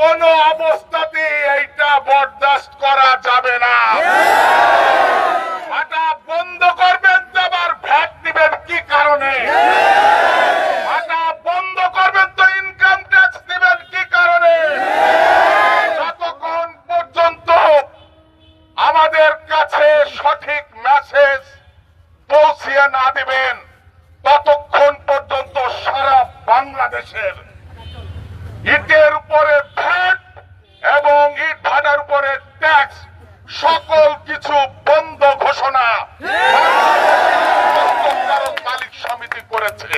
কোন অবস্থাতে এইটা বরদাস্ত করা যাবে না। ভাটা বন্ধ করবেন তো আবার ভ্যাট দিবেন কি কারণে? বন্ধ করবেন তো ইনকাম ট্যাক্স দিবেন কি কারণে? যতক্ষণ পর্যন্ত আমাদের কাছে সঠিক মেসেজ পৌঁছিয়ে না দিবেন, ততক্ষণ পর্যন্ত সারা বাংলাদেশের ইটের ঘোষণা। মালিক সমিতি করেছে।